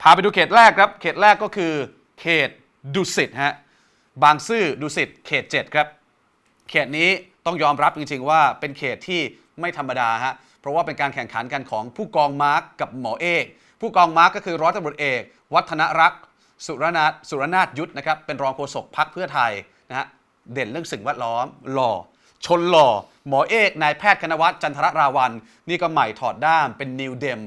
พาไปดูเขตแรกครับ เขตแรกก็คือเขตดุสิตฮะบางซื่อดุสิตเขต 7 ครับ เขตนี้ต้องยอมรับจริงๆ ว่าเป็นเขตที่ไม่ธรรมดาฮะเพราะว่าเป็นการแข่งขันกันของผู้กองมาร์กกับหมอเอกผู้กองมาร์กก็คือร้อยตำรวจเอก วัฒนรักษ์สุรนาถสุรนาถยุทธนะครับเป็นรองโฆษกพักเพื่อไทยนะฮะเด่นเรื่องสิ่งแวดล้อมหล่อ ชนหล่อ หมอเอกนายแพทย์คณวัฒน์จันทรราวัน นี่ก็ใหม่ถอดด้ามเป็นนิวเดม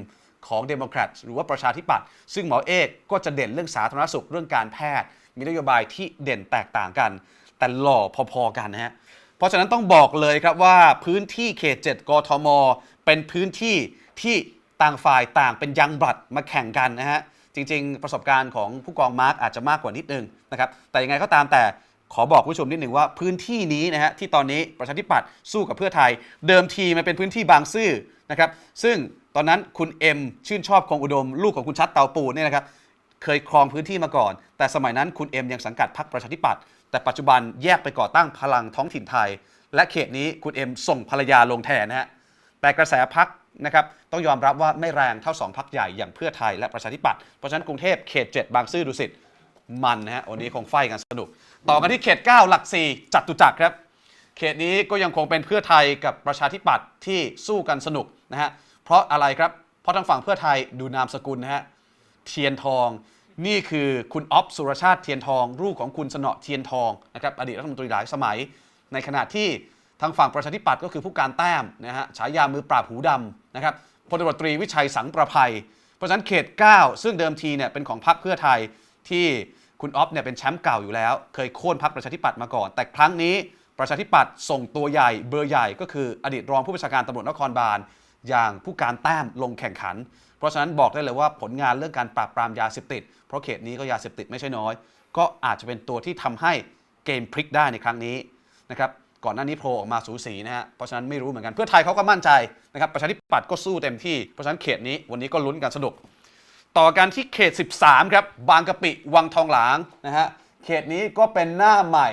ของเดโมแครตหรือว่าประชาธิปัตย์ซึ่งหมอเอกก็จะเด่นเรื่องสาธารณสุขเรื่องการแพทย์ มีนโยบายที่เด่นแตกต่างกัน แต่หล่อพอๆกันนะฮะเพราะฉะนั้นต้องบอกเลยครับว่าพื้นที่เขต 7 กทม เป็นพื้นที่ที่ต่างฝ่ายต่างเป็นยังบลัดมาแข่งกันนะฮะจริง ๆ ประสบการณ์ของผู้กองมาร์กอาจจะมากกว่านิดนึงนะครับแต่ยังไงก็ตามแต่ขอบอกผู้ชมนิดหนึ่งว่าพื้นที่นี้นะฮะที่ตอนนี้ประชาธิปัตย์สู้กับเพื่อไทย เดิมทีมันเป็นพื้นที่บางซื่อนะครับซึ่ง ตอนนั้นคุณเอ็มชื่นชอบคงอุดม ลูกของคุณชัดเตาปูนเนี่ยนะครับเคยครองพื้นที่มาก่อน แต่สมัยนั้นคุณเอ็มยังสังกัดพรรคประชาธิปัตย์แต่ปัจจุบันแยกไปก่อตั้งพลังท้องถิ่นไทย และเขตนี้คุณเอ็มส่งภรรยาลงแทนนะฮะแต่กระแสพักนะครับต้องยอมรับว่าไม่แรงเท่า2พักใหญ่อย่างเพื่อไทยและประชาธิปัตย์เพราะฉะนั้นกรุงเทพเขต 7 บางซื่อดุสิตมันนะฮะวันนี้คงไฟกันสนุก ต่อกันที่เขต 9 หลัก 4 จัตุจักรครับ เขตนี้ก็ยังคงเป็นเพื่อไทยกับประชาธิปัตย์ที่สู้กันสนุกนะฮะ เพราะอะไรครับ เพราะทางฝั่งเพื่อไทยดูนามสกุลนะฮะเทียนทอง นี่คือคุณอ๊อฟสุรชาติเทียนทอง ลูกของคุณสนอเทียนทองนะครับอดีตรัฐมนตรีหลายสมัย ในขณะที่ทางฝั่งประชาธิปัตย์ก็คือผู้การแต้มนะฮะฉายามือปราบหูดำนะครับพลตรตรีวิชัยสังประภัย เพราะฉะนั้นเขต 9 ซึ่งเดิมทีเนี่ยเป็นของพรรคเพื่อไทยที่คุณอ๊อฟเนี่ยเป็นแชมป์เก่าอยู่แล้ว เคยโค่นพรรคประชาธิปัตย์มาก่อน แต่ครั้งนี้ประชาธิปัตย์ส่งตัวใหญ่เบอร์ใหญ่ก็คืออดีตรองผู้บัญชาการตำรวจนครบาล อย่างผู้การแต้มลงแข่งขัน เพราะฉะนั้นบอกได้เลยว่าผลงานเรื่องการปราบปรามยาเสพติด เพราะเขตนี้ก็ยาเสพติดไม่ใช่น้อย ก็อาจจะเป็นตัวที่ทำให้เกมพลิกได้ในครั้งนี้นะครับก่อนหน้านี้โผล่ออกมาสูสีนะฮะเพราะฉะนั้นไม่รู้เหมือนกันเพื่อไทยเขาก็มั่นใจนะครับประชาธิปัตย์ก็สู้เต็มที่เพราะฉะนั้นเขตนี้วันนี้ก็ลุ้นกันสนุก ต่อกันที่เขต 13 ครับ บางกะปิวังทองหลางนะฮะเขตนี้ก็เป็นหน้าใหม่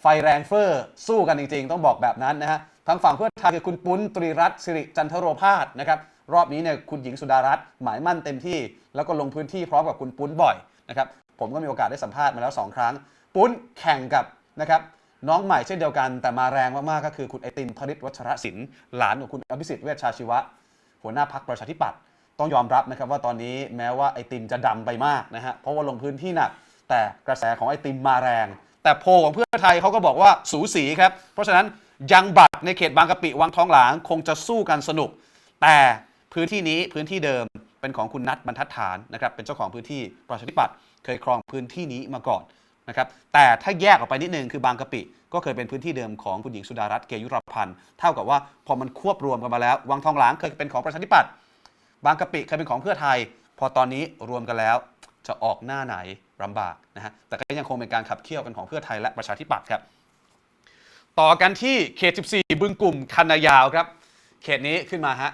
ไฟแรงเฟอร์สู้กันจริง ๆ ต้องบอกแบบนั้นนะฮะ ทางฝั่งเพื่อไทยคือคุณปุ้นตรีรัตน์สิริจันทโรพาสนะครับรอบนี้เนี่ยคุณหญิงสุดารัตน์หมายมั่นเต็มที่ แล้วก็ลงพื้นที่พร้อมกับคุณปุ้นบ่อยนะครับผมก็มีโอกาสได้สัมภาษณ์มาแล้ว 2 ครั้ง ปุ้นแข่งกับนะครับน้องใหม่เช่นเดียวกันแต่มาแรงมากๆก็คือคุณไอติมพริตวัชรศิลป์หลานของคุณอภิสิทธิ์เวชชาชีวะ หัวหน้าพักประชาธิปัตย์ต้องยอมรับนะครับว่าตอนนี้แม้ว่าไอติมจะดำไปมากนะฮะเพราะว่าลงพื้นที่หนักแต่กระแสของไอติมมาแรง แต่โพลของเพื่อไทยเขาก็บอกว่าสูสีครับเพราะฉะนั้น ยังบัตรในเขตบางกะปิวังทองหลางคงจะสู้กันสนุก แต่พื้นที่นี้พื้นที่เดิมเป็นของคุณนัทบรรทัดฐานนะครับเป็นเจ้าของพื้นที่ประชาธิปัตย์เคยครองพื้นที่นี้มาก่อนนะครับแต่ถ้าแยกออกไปนิดนึงคือบางกะปิ ก็เคยเป็นพื้นที่เดิมของคุณหญิงสุดารัตน์เกยุรพันธ์เท่ากับว่าพอมันควบรวมกันมาแล้ว วังทองหลางเคยเป็นของประชาธิปัตย์บางกะปิเคยเป็นของเพื่อไทย พอตอนนี้รวมกันแล้วจะออกหน้าไหนลำบากนะฮะแต่ก็ยังคงเป็นการขับเคี่ยวกันของเพื่อไทยและประชาธิปัตย์ครับ ต่อกันที่เขต 14 บึงกลุ่มคันนายาวครับ เขตนี้ขึ้นมาฮะ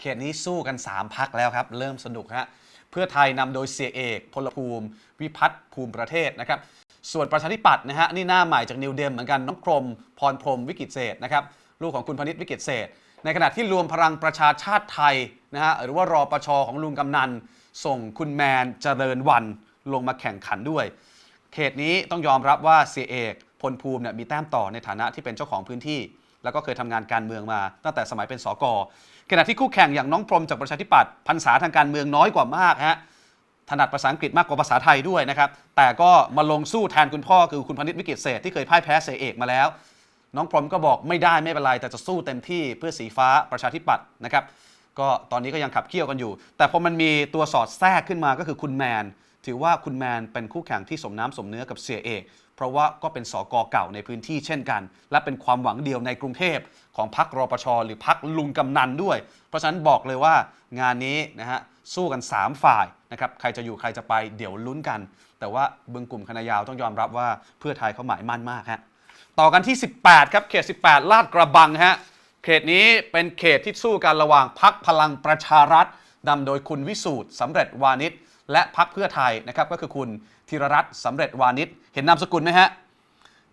เขตนี้สู้กัน 3 พักแล้วครับ เริ่มสนุกฮะ เพื่อไทยนำโดยเสียเอก พลภูมิ วิพัฒน์ภูมิประเทศนะครับ ส่วนประชาธิปัตย์นะฮะ นี่หน้าใหม่จากนิวเดมเหมือนกัน น้องพรม พรพรมวิกิตเศษนะครับ ลูกของคุณพนิษฐ์วิกิตเศษ ในขณะที่รวมพลังประชาชาติไทยนะฮะ หรือว่ารอปชอของลุงกำนัน ส่งคุณแมนเจริญวันลงมาแข่งขันด้วย เขตนี้ต้องยอมรับว่าเสียเอก พลภูมิเนี่ยมีแต้มต่อในฐานะที่เป็นเจ้าของพื้นที่ แล้วก็เคยทำงานการเมืองมาตั้งแต่สมัยเป็นสกขณะที่คู่แข่งอย่างน้องพรมจากประชาธิปัตย์พรรษาทางการเมืองน้อยกว่ามากฮะถนัดภาษาอังกฤษมากกว่าภาษาไทยด้วยนะครับ แต่ก็มาลงสู้แทนคุณพ่อคือคุณพนิษฐ์วิกิตเศษที่เคยพ่ายแพ้เสียเอกมาแล้ว น้องพรมก็บอกไม่ได้ไม่เป็นไรแต่จะสู้เต็มที่เพื่อสีฟ้าประชาธิปัตย์นะครับ ก็ตอนนี้ก็ยังขับเคี่ยวกันอยู่ แต่พอมันมีตัวสอดแทรกขึ้นมาก็คือคุณแมน ถือว่าคุณแมนเป็นคู่แข่งที่สมน้ำสมเนื้อกับเสียเอก เพราะว่าก็เป็นสอกอเก่าในพื้นที่เช่นกัน และเป็นความหวังเดียวในกรุงเทพของพรรครปช หรือพรรคลุงกำนันด้วย เพราะฉะนั้นบอกเลยว่างานนี้นะฮะสู้กัน 3 ฝ่ายนะครับใครจะอยู่ใครจะไปเดี๋ยวลุ้นกัน แต่ว่าบึงกลุ่มคณะยาวต้องยอมรับว่าเพื่อไทยเขาหมายมั่นมากฮะต่อกันที่ 18 ครับเขต 18 ลาดกระบังฮะเขตนี้เป็นเขตที่สู้กันระหว่างพักพลังประชารัฐ นำโดยคุณวิสูตรสำเร็จวานิชและพักเพื่อไทยนะครับก็คือคุณธีรรัตน์สำเร็จวานิชเห็นนามสกุลไหมฮะ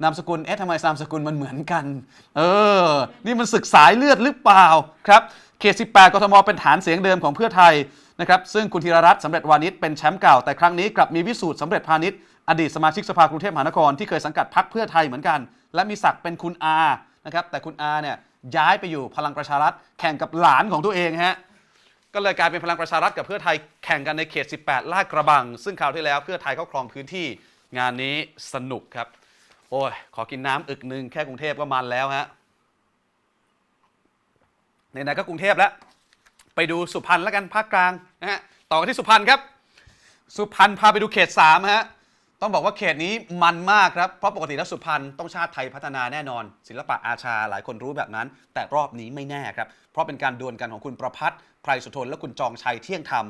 นามสกุลเอ๊ะทำไมนามสกุลมันเหมือนกัน เออ นี่มันศึกสายเลือดหรือเปล่าครับเขต18กทมเป็นฐานเสียงเดิมของเพื่อไทยนะครับซึ่งคุณธีรรัตน์สำเร็จวานิชเป็นแชมป์เก่าแต่ครั้งนี้กลับมีวิสูตรสำเร็จพาณิชย์อดีตสมาชิกสภากรุงเทพมหานครที่เคยสังกัดพรรคเพื่อไทยเหมือนกัน และมีศักดิ์เป็นคุณอานะครับแต่คุณอาเนี่ยย้ายไปอยู่พลังประชารัฐแข่งกับหลานของตัวเองฮะ ก็เลยกลายเป็นพลังประชารัฐกับเพื่อไทยแข่งกันในเขต 18 ลาดกระบัง ซึ่งคราวที่แล้วเพื่อไทยเขาครองพื้นที่งานนี้สนุกครับ โอ้ย ขอกินน้ำอึกหนึ่งแค่กรุงเทพก็มันแล้วฮะไหนๆก็กรุงเทพแล้ว ไปดูสุพรรณแล้วกันภาคกลางนะฮะต่อกันที่สุพรรณครับ สุพรรณพาไปดูเขต3ฮะ ต้องบอกว่าเขตนี้มันมากครับ เพราะปกติแล้วสุพรรณต้องชาติไทยพัฒนาแน่นอน ศิลปะอาชาหลายคนรู้แบบนั้น แต่รอบนี้ไม่แน่ครับ เพราะเป็นการดวลกันของคุณประพัฒน์ไพรสุทนและคุณจองชัยเที่ยงธรรม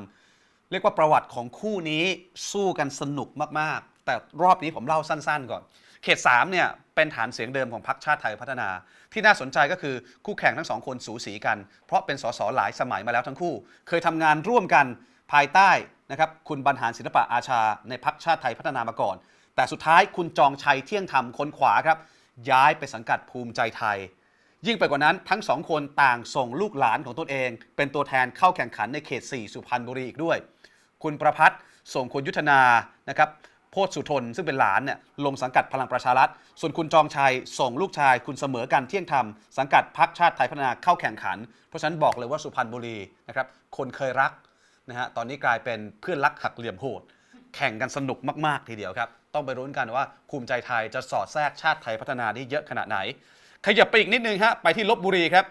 เรียกว่าประวัติของคู่นี้สู้กันสนุกมากๆ แต่รอบนี้ผมเล่าสั้นๆ ก่อน เขต3เนี่ยเป็นฐานเสียงเดิมของพรรคชาติไทยพัฒนา ที่น่าสนใจก็คือคู่แข่งทั้งสองคนสูสีกัน เพราะเป็นสสหลายสมัยมาแล้วทั้งคู่ เคยทำงานร่วมกัน ภายใต้นะครับคุณบรรหารศิลปะอาชาในพรรคชาติไทยพัฒนามาก่อน แต่สุดท้ายคุณจองชัยเที่ยงธรรมคนขวาครับย้ายไปสังกัดภูมิใจไทย ยิ่งไปกว่านั้นทั้งสองคนต่างส่งลูกหลานของตนเอง เป็นตัวแทนเข้าแข่งขันในเขต 4 สุพรรณบุรีอีกด้วย คุณประพัฒน์ส่งคุณยุทธนานะครับโพธสุทนซึ่งเป็นหลานเนี่ยลงสังกัดพลังประชารัฐ ส่วนคุณจองชัยส่งลูกชาย คุณเสมอกันเที่ยงธรรมสังกัดพรรคชาติไทยพัฒนาเข้าแข่งขัน เพราะฉะนั้นบอกเลยว่าสุพรรณบุรีนะครับคนเคยรัก นะฮะตอนนี้กลายเป็นเพื่อนรักหักเหลี่ยมโหด แข่งกันสนุกมากๆทีเดียวครับ ต้องไปรุ้นกันว่าภูมิใจไทยจะสอดแทรกชาติไทยพัฒนาได้เยอะขนาดไหน ขยับไปอีกนิดนึงฮะไปที่ลบบุรีครับ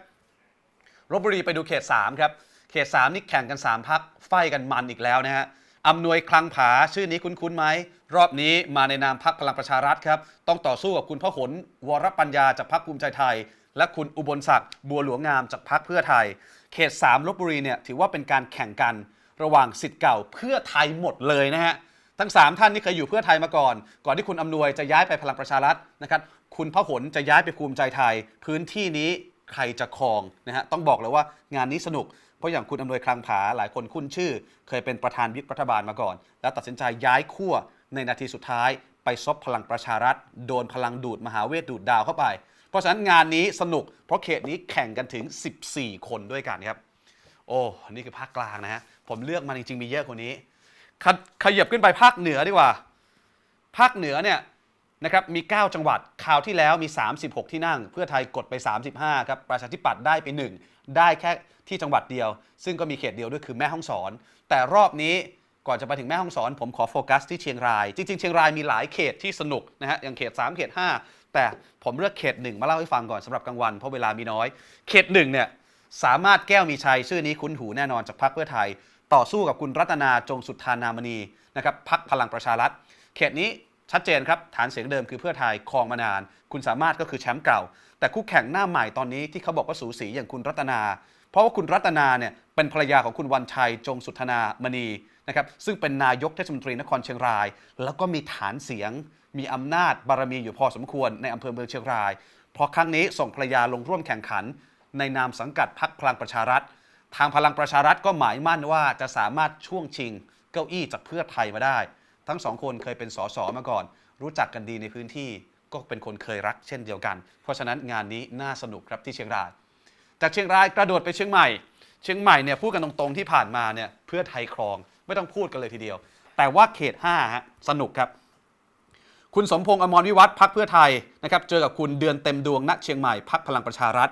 ลบบุรีไปดูเขต 3 ครับ เขต 3 นี่แข่งกัน 3 พักไฟกันมันอีกแล้วนะฮะอำนวยคลังผาชื่อนี้คุ้นๆไหม รอบนี้มาในนามพักพลังประชารัฐครับ ต้องต่อสู้กับคุณพ่อหนวรปัญญาจากพักภูมิใจไทย และคุณอุบลศักดิ์บัวหลวงงามจากพักเพื่อไทย เขต 3ลบบุรีเนี่ยถือว่าเป็นการแข่งกัน ระหว่างสิทธิ์เก่าเพื่อไทยหมดเลยนะฮะทั้ง 3 ท่านนี่เคยอยู่เพื่อไทยมาก่อน ก่อนที่คุณอำนวยจะย้ายไปพลังประชารัฐนะครับคุณพหลจะย้ายไปภูมิใจไทย พื้นที่นี้ใครจะครองนะฮะต้องบอกเลยว่างานนี้สนุกเพราะอย่างคุณอำนวยคลังผาหลายคนคุ้นชื่อ เคยเป็นประธานวิปรัฐบาลมาก่อน แล้วตัดสินใจย้ายขั้วในนาทีสุดท้ายไปซบพลังประชารัฐ โดนพลังดูดมหาเวทดูดดาวเข้าไป เพราะฉะนั้นงานนี้สนุกเพราะเขตนี้แข่งกันถึง 14 คนด้วยกันครับ โอ้นี่คือภาคกลางนะฮะผมเลือกมาจริงๆมีเยอะกว่านี้ขยขยับขึ้นไปภาคเหนือดีกว่า ภาคเหนือเนี่ยนะครับมี 9 จังหวัดคราวที่แล้วมี 36 ที่นั่ง เพื่อไทยกดไป 35ครับประชาธิปัตย์ได้ไป 1 ได้แค่ที่จังหวัดเดียว ซึ่งก็มีเขตเดียวด้วยคือแม่ฮ่องสอน แต่รอบนี้ก่อนจะไปถึงแม่ฮ่องสอน ผมขอโฟกัสที่เชียงราย จริง ๆ เชียงรายมีหลายเขตที่สนุกนะฮะอย่างเขต 3 เขต 5 แต่ผมเลือกเขตหนึ่งมาเล่าให้ฟังก่อนสำหรับกลางวันเพราะเวลามีน้อย เขตหนึ่งเนี่ย สามารถแก้วมีชัยชื่อนี้คุ้นหูแน่นอนจากพรรคเพื่อไทย ต่อสู้กับคุณรัตนาจงสุทธานามณีนะครับพรรคพลังประชารัฐเขตนี้ชัดเจนครับฐานเสียงเดิมคือเพื่อไทยครองมานาน คุณสามารถก็คือแชมป์เก่า แต่คู่แข่งหน้าใหม่ตอนนี้ที่เขาบอกว่าสูสีอย่างคุณรัตนา เพราะว่าคุณรัตนาเนี่ยเป็นภรรยาของคุณวันชัยจงสุทธานามณีนะครับซึ่งเป็นนายกเทศมนตรีนครเชียงราย แล้วก็มีฐานเสียง มีอำนาจบารมีอยู่พอสมควรในอำเภอเมืองเชียงรายพอครั้งนี้ส่งภรรยาลงร่วมแข่งขัน ในนามสังกัดพรรคพลังประชารัฐ ทางพลังประชารัฐก็หมายมั่นว่าจะสามารถช่วงชิงเก้าอี้จากเพื่อไทยมาได้ ทั้งสองคนเคยเป็นสสมาก่อน รู้จักกันดีในพื้นที่ก็เป็นคนเคยรักเช่นเดียวกัน เพราะฉะนั้นงานนี้น่าสนุกครับที่เชียงราย จากเชียงรายกระโดดไปเชียงใหม่ เชียงใหม่เนี่ยพูดกันตรงๆที่ผ่านมาเนี่ยเพื่อไทยครองไม่ต้องพูดกันเลยทีเดียว แต่ว่าเขต5ฮะสนุกครับ คุณสมพงษ์อมรวิวัฒน์พักเพื่อไทยนะครับเจอกับคุณเดือนเต็มดวงณเชียงใหม่พักพลังประชารัฐ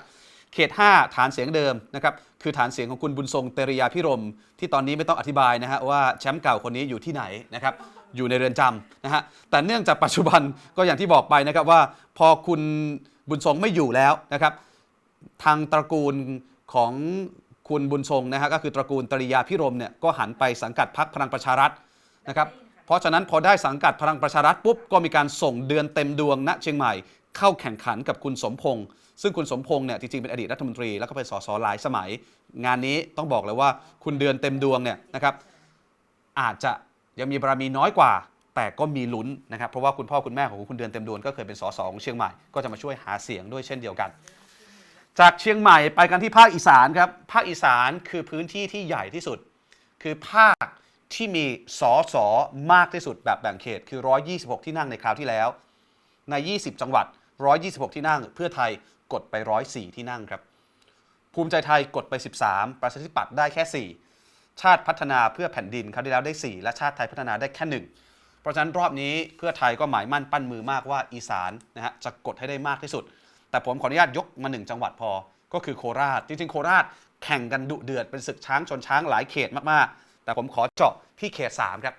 เขต 5 ฐานเสียงเดิมนะครับคือฐานเสียงของคุณบุญทรงเตริยาพิรม ที่ตอนนี้ไม่ต้องอธิบายนะฮะว่าแชมป์เก่าคนนี้อยู่ที่ไหนนะครับอยู่ในเรือนจำนะฮะแต่เนื่องจากปัจจุบันก็อย่างที่บอกไปนะครับว่าพอคุณบุญทรงไม่อยู่แล้วนะครับทางตระกูลของคุณบุญทรงนะฮะก็คือตระกูลตริยาพิรมเนี่ยก็หันไปสังกัดพรรคพลังประชารัฐนะครับเพราะฉะนั้นพอได้สังกัดพลังประชารัฐปุ๊บก็มีการส่งเดือนเต็มดวงณเชียงใหม่ เข้าแข่งขันกับคุณสมพงษ์ซึ่งคุณสมพงษ์เนี่ยจริงๆเป็นอดีตรัฐมนตรีแล้วก็เป็นสสหลายสมัย งานนี้ต้องบอกเลยว่าคุณเดือนเต็มดวงเนี่ยนะครับอาจจะยังมีบารมีน้อยกว่า แต่ก็มีลุ้นนะครับเพราะว่าคุณพ่อคุณแม่ของคุณเดือนเต็มดวงก็เคยเป็นสสของเชียงใหม่ก็จะมาช่วยหาเสียงด้วยเช่นเดียวกัน จากเชียงใหม่ไปกันที่ภาคอีสานครับภาคอีสานคือพื้นที่ที่ใหญ่ที่สุด คือภาคที่มีสสมากที่สุดแบบแบ่งเขตคือ 126 ที่นั่งในคราวที่แล้ว ใน 20 จังหวัด 126 ที่นั่ง เพื่อไทยกดไป 104 ที่นั่งครับ ภูมิใจไทยกดไป 13 ประชาธิปัตย์ได้แค่ 4 ชาติพัฒนาเพื่อแผ่นดินคราวที่แล้วได้ 4 และชาติไทยพัฒนาได้แค่หนึ่งเพราะฉะนั้นรอบนี้เพื่อไทยก็หมายมั่นปั้นมือมากว่าอีสานนะฮะจะกดให้ได้มากที่สุด แต่ผมขออนุญาตยกมาหนึ่งจังหวัดพอ ก็คือโคราช จริงๆ โคราชแข่งกันดุเดือดเป็นศึกช้างชนช้างหลายเขตมากๆ แต่ผมขอเจาะที่เขต 3 ครับ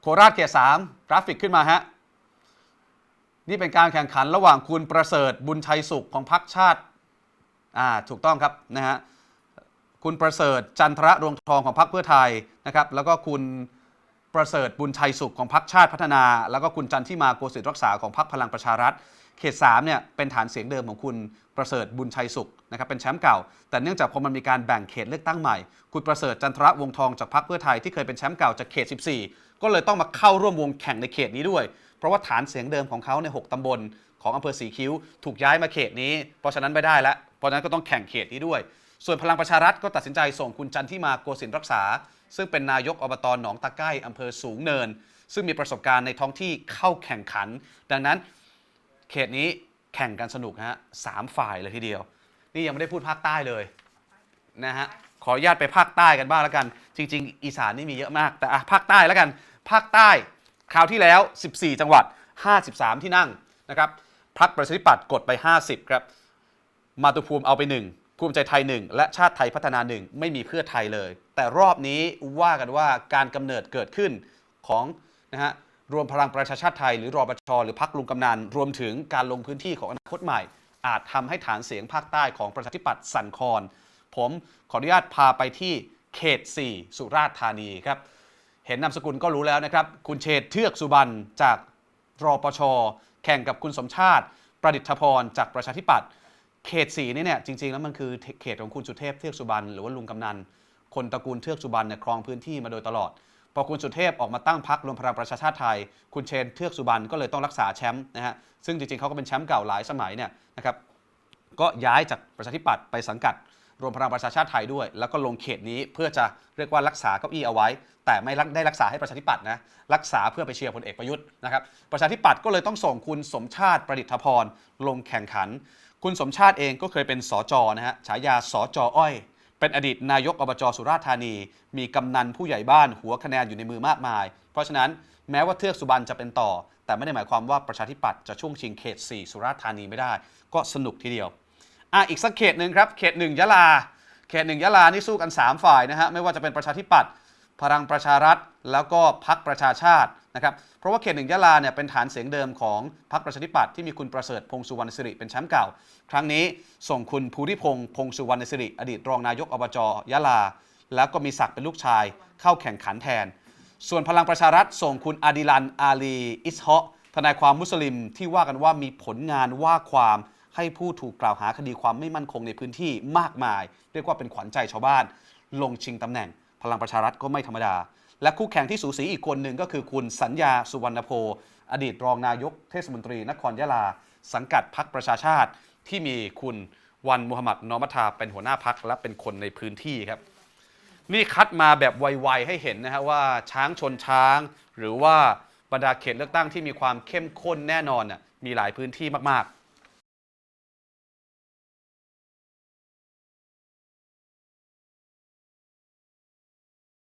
โคราชเขต 3 กราฟิกขึ้นมาฮะ นี่เป็นการแข่งขันระหว่างคุณประเสริฐบุญชัยสุขของพรรคชาติอ่าถูกต้องครับนะฮะคุณประเสริฐจันทระรวงทองของพรรคเพื่อไทยนะครับแล้วก็คุณประเสริฐบุญชัยสุขของพรรคชาติพัฒนา แล้วก็คุณจันทิมาโกสิทธิ์รักษาของพรรคพลังประชารัฐ เขต3เนี่ยเป็นฐานเสียงเดิมของคุณประเสริฐบุญชัยสุขนะครับเป็นแชมป์เก่า แต่เนื่องจากพอมันมีการแบ่งเขตเลือกตั้งใหม่ คุณประเสริฐจันทระวงทองจากพรรคเพื่อไทยที่เคยเป็นแชมป์เก่าจากเขต 14 ก็เลยต้องมาเข้าร่วมวงแข่งในเขตนี้ด้วย ราะว่าฐานเสียงเดิมของเขาใน 6 ตำบลของอำเภอสีคิ้ว ถูกย้ายมาเขตนี้ เพราะฉะนั้นไม่ได้แล้วเพราะฉะนั้นก็ต้องแข่งเขตนี้ด้วย ส่วนพลังประชารัฐก็ตัดสินใจส่งคุณจันทิมาโกสินรักษา ซึ่งเป็นนายกอบตหนองตะไก้อำเภอสูงเนิน ซึ่งมีประสบการณ์ในท้องที่เข้าแข่งขัน ดังนั้นเขตนี้แข่งกันสนุกฮะสามฝ่ายเลยทีเดียว นี่ยังไม่ได้พูดภาคใต้เลยนะฮะขออนุญาตไปภาคใต้กันบ้างแล้วกัน จริง ๆ อีสานนี่มีเยอะมากแต่อะภาคใต้แล้วกัน ภาคใต้ คราวที่แล้ว 14 จังหวัด 53 ที่นั่งนะครับพักประชาธิปัตย์กดไป 50 ครับ มาตุภูมิเอาไป 1 ภูมิใจไทย 1 และชาติไทยพัฒนา 1 ไม่มีเพื่อไทยเลย แต่รอบนี้ว่ากันว่าการกำเนิดเกิดขึ้นของนะฮะรวมพลังประชาชาติไทยหรือรอปชหรือพักลุงกำนันรวมถึงการลงพื้นที่ของอนาคตใหม่ อาจทำให้ฐานเสียงภาคใต้ของประชาธิปัตย์สั่นคลอนผมขออนุญาตพาไปที่เขต 4 สุราษฎร์ธานีครับ เห็นนามสกุลก็รู้แล้วนะครับ คุณเชษเทือกสุบรรณจากรอปช แข่งกับคุณสมชาติ ประดิษฐพรจากประชาธิปัตย์เขตสีนี่เนี่ยจริง ๆ แล้วมันคือเขตของคุณสุเทพเทือกสุบรรณหรือว่าลุงกำนัน คนตระกูลเทือกสุบรรณเนี่ยครองพื้นที่มาโดยตลอด พอคุณสุเทพออกมาตั้งพักรวมพลังประชาชาติไทย คุณเชนเทือกสุบรรณก็เลยต้องรักษาแชมป์นะฮะซึ่งจริงๆเขาก็เป็นแชมป์เก่าหลายสมัยเนี่ยนะครับก็ย้ายจากประชาธิปัตย์ไปสังกัด รวมพลังประชาชาติไทยด้วย แล้วก็ลงเขตนี้เพื่อจะเรียกว่ารักษาเก้าอี้เอาไว้ แต่ไม่ได้รักษาให้ประชาธิปัตย์นะรักษาเพื่อไปเชียร์พลเอกประยุทธ์นะครับประชาธิปัตย์ก็เลยต้องส่งคุณสมชาติประดิษฐพรลงแข่งขัน คุณสมชาติเองก็เคยเป็นสจนะฮะฉายาสจอ้อย เป็นอดีตนายกอบจสุราษฎร์ธานี มีกำนันผู้ใหญ่บ้านหัวคะแนนอยู่ในมือมากมาย เพราะฉะนั้นแม้ว่าเทือกสุบรรณจะเป็นต่อ แต่ไม่ได้หมายความว่าประชาธิปัตย์จะช่วงชิงเขต 4 สุราษฎร์ธานีไม่ได้ ก็สนุกทีเดียว อะอีกสักเขตหนึ่งครับ เขตหนึ่งยะลา เขตหนึ่งยะลานี่สู้กัน 3 ฝ่ายนะฮะ ไม่ว่าจะเป็นประชาธิปัตย์ พลังประชารัฐ แล้วก็พักประชาชาตินะครับ เพราะว่าเขตหนึ่งยะลาเนี่ยเป็นฐานเสียงเดิมของพักประชาธิปัตย์ที่มีคุณประเสริฐพงสุวรรณสิริเป็นแชมป์เก่า ครั้งนี้ส่งคุณภูริพงษ์พงสุวรรณสิริอดีตรองนายกอบจยะลา แล้วก็มีศักดิ์เป็นลูกชาย เข้าแข่งขันแทน ส่วนพลังประชารัฐส่งคุณอาดิลันอาลีอิสฮะทนายความมุสลิมที่ว่ากันว่ามีผลงานว่าความ ให้ผู้ถูกกล่าวหาคดีความไม่มั่นคงในพื้นที่มากมาย เรียกว่าเป็นขวัญใจชาวบ้าน ลงชิงตำแหน่ง พลังประชารัฐก็ไม่ธรรมดา และคู่แข่งที่สูสีอีกคนหนึ่งก็คือคุณสัญญาสุวรรณโพอดีตรองนายกเทศมนตรีนครยะลา สังกัดพักประชาชาติ ที่มีคุณวันมุฮัมหมัดนอมัทาเป็นหัวหน้าพักและเป็นคนในพื้นที่ครับ นี่คัดมาแบบไวๆให้เห็นนะฮะว่าช้างชนช้าง หรือว่าบรรดาเขตเลือกตั้งที่มีความเข้มข้นแน่นอนน่ะมีหลายพื้นที่มาก